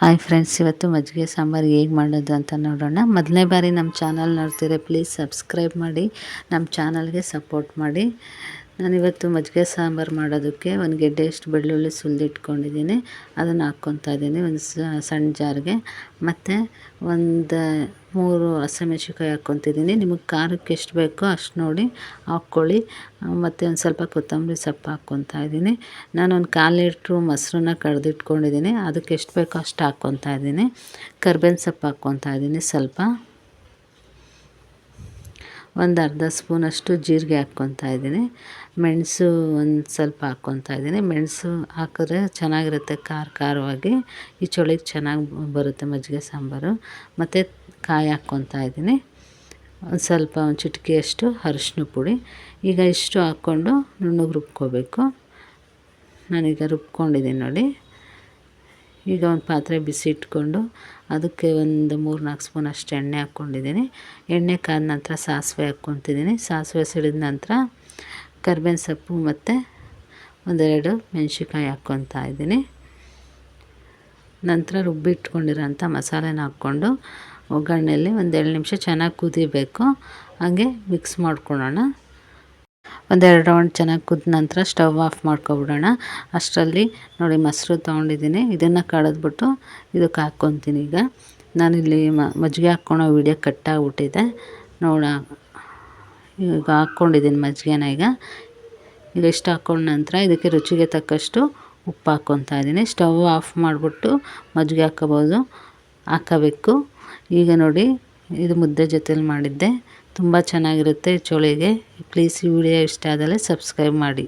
Hi friends ಇವತ್ತು ಮಜ್ಜಿಗೆ ಸಾಂಬಾರು ಹೇಗೆ ಮಾಡೋದು ಅಂತ ನೋಡೋಣ. ಮೊದಲನೇ ಬಾರಿ ನಮ್ಮ ಚಾನಲ್ ನೋಡ್ತೀರ ಪ್ಲೀಸ್ ಸಬ್ಸ್ಕ್ರೈಬ್ ಮಾಡಿ ನಮ್ಮ ಚಾನಲ್ಗೆ ಸಪೋರ್ಟ್ ಮಾಡಿ. ನಾನಿವತ್ತು ಮಜ್ಜಿಗೆ ಸಾಂಬಾರು ಮಾಡೋದಕ್ಕೆ ಒಂದು ಗೆಡ್ಡೆ ಎಷ್ಟು ಬೆಳ್ಳುಳ್ಳಿ ಸುಲಿದಿಟ್ಕೊಂಡಿದ್ದೀನಿ. ಅದನ್ನು ಹಾಕ್ಕೊತಾ ಇದ್ದೀನಿ ಒಂದು ಸಣ್ಣ ಜಾರಿಗೆ. ಮತ್ತು ಒಂದು ಮೂರು ಹಸಿಮೆಣ್ಸಿನ್ಕಾಯಿ ಹಾಕ್ಕೊತಿದ್ದೀನಿ. ನಿಮಗೆ ಖಾರಕ್ಕೆ ಎಷ್ಟು ಬೇಕೋ ಅಷ್ಟು ನೋಡಿ ಹಾಕ್ಕೊಳ್ಳಿ. ಮತ್ತು ಒಂದು ಸ್ವಲ್ಪ ಕೊತ್ತಂಬರಿ ಸೊಪ್ಪು ಹಾಕ್ಕೊತಾ ಇದ್ದೀನಿ. ಒಂದು ಕಾಲು ಲೀಟ್ರು ಮೊಸರನ್ನ ಕಡ್ದಿಟ್ಕೊಂಡಿದ್ದೀನಿ. ಅದಕ್ಕೆ ಎಷ್ಟು ಬೇಕೋ ಅಷ್ಟು ಹಾಕ್ಕೊತಾ ಇದ್ದೀನಿ. ಕರ್ಬೇವಿನ ಸೊಪ್ಪು ಹಾಕ್ಕೊತಾ ಇದ್ದೀನಿ ಸ್ವಲ್ಪ. ಒಂದು ಅರ್ಧ ಸ್ಪೂನಷ್ಟು ಜೀರಿಗೆ ಹಾಕ್ಕೊತಾ ಇದ್ದೀನಿ. ಮೆಣಸು ಒಂದು ಸ್ವಲ್ಪ ಹಾಕ್ಕೊತಾ ಇದ್ದೀನಿ. ಮೆಣಸು ಹಾಕಿದ್ರೆ ಚೆನ್ನಾಗಿರುತ್ತೆ ಖಾರ ಖಾರವಾಗಿ. ಈ ಚಳಿಗೆ ಚೆನ್ನಾಗಿ ಬರುತ್ತೆ ಮಜ್ಜಿಗೆ ಸಾಂಬಾರು. ಮತ್ತು ಕಾಯಿ ಹಾಕ್ಕೊತಾ ಇದ್ದೀನಿ. ಒಂದು ಸ್ವಲ್ಪ ಒಂದು ಚಿಟಿಕೆಯಷ್ಟು ಅರಿಶಿನ ಪುಡಿ. ಈಗ ಇಷ್ಟು ಹಾಕ್ಕೊಂಡು ನುಣ್ಣಗೆ ರುಬ್ಕೋಬೇಕು. ನಾನೀಗ ರುಬ್ಕೊಂಡಿದ್ದೀನಿ ನೋಡಿ. ಈಗ ಒಂದು ಪಾತ್ರೆ ಬಿಸಿ ಇಟ್ಕೊಂಡು ಅದಕ್ಕೆ ಒಂದು ಮೂರು ನಾಲ್ಕು ಸ್ಪೂನ್ ಅಷ್ಟು ಎಣ್ಣೆ ಹಾಕ್ಕೊಂಡಿದ್ದೀನಿ. ಎಣ್ಣೆ ಕಾದ ನಂತರ ಸಾಸಿವೆ ಹಾಕ್ಕೊತಿದ್ದೀನಿ. ಸಾಸಿವೆ ಸಿಡಿದ ನಂತರ ಕರ್ಬೇವಿನ ಸೊಪ್ಪು ಮತ್ತು ಒಂದೆರಡು ಮೆಣಸಿನ್ಕಾಯಿ ಹಾಕ್ಕೊತಾ ಇದ್ದೀನಿ. ನಂತರ ರುಬ್ಬಿಟ್ಕೊಂಡಿರೋಂಥ ಮಸಾಲೆನ ಹಾಕ್ಕೊಂಡು ಒಗ್ಗರಣೆಯಲ್ಲಿ ಒಂದು ಎರಡು ನಿಮಿಷ ಚೆನ್ನಾಗಿ ಕುದಿಬೇಕು. ಹಾಗೆ ಮಿಕ್ಸ್ ಮಾಡ್ಕೊಳ್ಳೋಣ. ಒಂದೆರಡು ರೌಂಡ್ ಚೆನ್ನಾಗಿ ಕುದ್ದ ನಂತರ ಸ್ಟವ್ ಆಫ್ ಮಾಡ್ಕೊಬಿಡೋಣ. ಅಷ್ಟರಲ್ಲಿ ನೋಡಿ ಮೊಸರು ತೊಗೊಂಡಿದ್ದೀನಿ. ಇದನ್ನು ಕಳೆದ್ಬಿಟ್ಟು ಇದಕ್ಕೆ ಹಾಕ್ಕೊತೀನಿ ಈಗ. ನಾನಿಲ್ಲಿ ಮಜ್ಜಿಗೆ ಹಾಕ್ಕೊಳೋ ವೀಡಿಯೋ ಕಟ್ಟಾಗ್ಬಿಟ್ಟಿದೆ ನೋಡ, ಈಗ ಹಾಕ್ಕೊಂಡಿದ್ದೀನಿ ಮಜ್ಜಿಗೆನ ಈಗ. ಈಗ ಇಷ್ಟು ಹಾಕ್ಕೊಂಡ ನಂತರ ಇದಕ್ಕೆ ರುಚಿಗೆ ತಕ್ಕಷ್ಟು ಉಪ್ಪು ಹಾಕ್ಕೊತಾ ಇದ್ದೀನಿ. ಸ್ಟವ್ ಆಫ್ ಮಾಡಿಬಿಟ್ಟು ಮಜ್ಜಿಗೆ ಹಾಕ್ಕೋಬೋದು ಹಾಕಬೇಕು. ಈಗ ನೋಡಿ, ಇದು ಮುದ್ದೆ ಜೊತೇಲಿ ಮಾಡಿದ್ದೆ. ತುಂಬ ಚೆನ್ನಾಗಿರುತ್ತೆ ಚೋಳಿಗೆ. ಪ್ಲೀಸ್ ಈ ವಿಡಿಯೋ ಇಷ್ಟ ಆದರೆ ಸಬ್ಸ್ಕ್ರೈಬ್ ಮಾಡಿ.